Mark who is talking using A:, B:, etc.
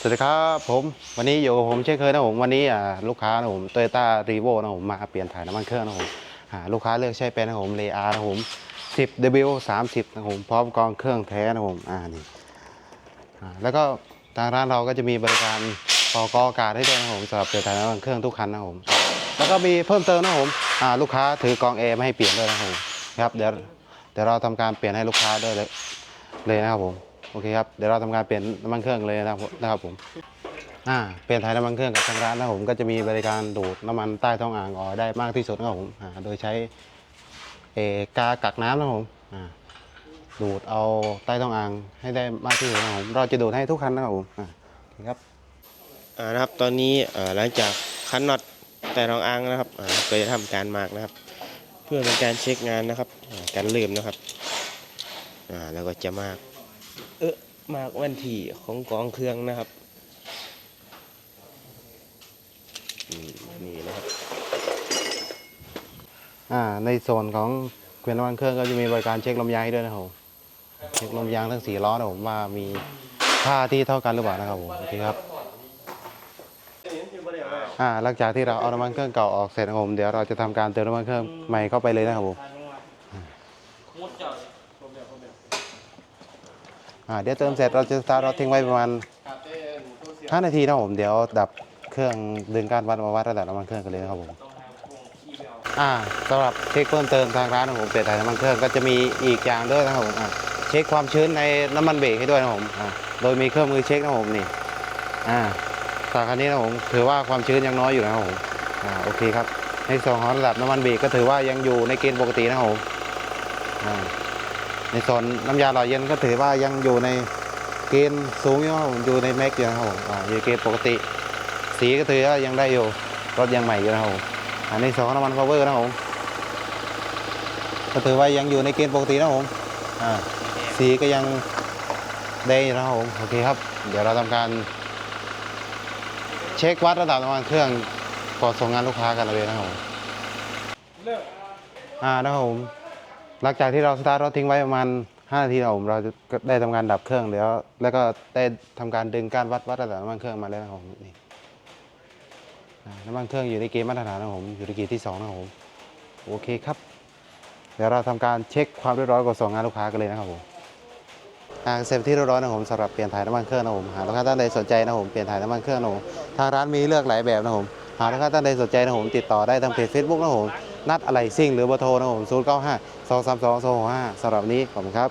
A: สวัสดีครับผมวันนี้อยู่กับผมเช่นเคยนะผมวันนี้ลูกค้านะผมโตโยต้ารีโวนะผมมาเปลี่ยนถ่ายน้ำมันเครื่องนะผมลูกค้าเลือกใช้เป็นนะผมเลอาร์นะผม 10W 30นะผมพร้อมกองเครื่องแท้นะผมอ่านี่แล้วก็ทางร้านเราก็จะมีบริการต่อกอากาศให้ด้วยนะผมสำหรับเปลี่ยนถ่ายน้ำมันเครื่องทุกคันนะผมแล้วก็มีเพิ่มเติมนะผมลูกค้าถือกองแอร์ไม่ให้เปลี่ยนด้วยนะผมครับเดี๋ยวเดี๋ยวเราทำการเปลี่ยนให้ลูกค้าด้วยเลยเลยนะครับผม อเคครับเดี๋ยวเราทำการเปลี่ยนน้ำมันเครื่องเลยนะครับนะครับผมอ่าเปลี่ยนถ่ายน้ำมันเครื่องกับทางร้านนะครับผมก็จะมีบริการดูดน้ำมันใต้ท้องอ่างออกได้มากที่สุดนะครับผมอ่าโดยใช้เอกากักน้ำนะครับผมอ่าดูดเอาใต้ท้องอ่างให้ได้มากที่สุดนะครับผมเราจะดูดให้ทุกคันนะครับผมอ่าโอเคครับ
B: อ่านะครับตอนนี้อ่าหลังจากคันน็อตแต่รองอ้างนะครับอ่าก็จะทำการมากนะครับ เพื่อเป็นการเช็คงานนะครับการลืมนะครับอ่าแล้วก็จะมาก เออมากวันที่ของกองเครื่องนะครับนี่นะครับ
A: อ่าในโซนของเกวียนน้ำมันเครื่องก็จะมีบริการเช็คลมยางให้ด้วยนะครับผมเช็คลมยางทั้งสี่ล้อนะผมว่ามีค่าที่เท่ากันหรือเปล่านะครับผมโอเคครับอ่าหลังจากที่เราเอาน้ำมันเครื่องเก่าออกเสร็จนะครับผมเดี๋ยวเราจะทำการเติมน้ำมันเครื่องใหม่เข้าไปเลยนะครับผม อ่า เดี๋ยวเติมเสร็จเราจะสตาร์ทรถทิ้งไว้ประมาณ 5 นาทีนะครับผมเดี๋ยวดับเครื่องดึงการวัดมาวัดระดับน้ำมันเครื่องกันเลยนะครับผมอ่าสำหรับเช็คเพิ่มเติมทางร้านของผมเปลี่ยนถ่ายน้ำมันเครื่องก็จะมีอีกอย่างด้วยนะครับผมอ่าเช็คความชื้นในน้ำมันเบรกให้ด้วยนะครับผมอ่าโดยมีเครื่องมือเช็คนะครับผมนี่อ่าสาคันนี้นะครับผมถือว่าความชื้นยังน้อยอยู่นะครับผมอ่าโอเคครับในส่วนของระดับน้ำมันเบรกก็ถือว่ายังอยู่ในเกณฑ์ปกตินะครับผมอ่า ในส่วนน้ำยาหล่อเย็นก็ถือว่ายังอยู่ในเกณฑ์สูงอยู่นะครับอยู่ในแม็กอยู่นะครับผมอยู่เกณฑ์ปกติ สีก็ถือว่ายังได้อยู่รถยังใหม่อยู่นะครับผมอันนี้สองน้ำมันพาวเวอร์นะครับผมก็ถือว่ายังอยู่ในเกณฑ์ปกตินะครับผมสีก็ยังแดงอยู่นะครับผมโอเคครับ เดี๋ยวเราทำการ เช็ควัดระดับน้ำมันเครื่องก่อนส่งงานลูกค้ากันเลยนะครับผมอ่านะครับผม หลังจากที่เราสตาร์ทรถทิ้งไว้ประมาณ 5 นาทีนะครับผมเราจะได้ทำการดับเครื่องเดี๋ยวแล้วก็ได้ทำการดึงการวัดวัดระดับน้ำมันเครื่องมาแล้วนะครับผมนี่อ่าน้ำมันเครื่องอยู่ในเกณฑ์มาตรฐานนะครับผมอยู่ในเกณฑ์ที่สองนะครับผมโอเคครับ เดี๋ยวเราทำการเช็คความเรียบร้อยก่อนส่งงานลูกค้ากันเลยนะครับผม อ่าเสร็จที่เรียบร้อยนะครับผมสำหรับเปลี่ยนถ่ายน้ำมันเครื่องนะครับผมหากลูกค้าท่านใดสนใจนะครับผมเปลี่ยนถ่ายน้ำมันเครื่องนะผมทางร้านมีเลือกหลายแบบนะครับผมหากลูกค้าท่านใดสนใจนะครับผมติดต่อได้ทางเพจ Facebook นะครับผม นัดอะไรซิ่งหรือเบอร์โทรนะครับผม095 232 265สำหรับนนี้ขอบคุณครับ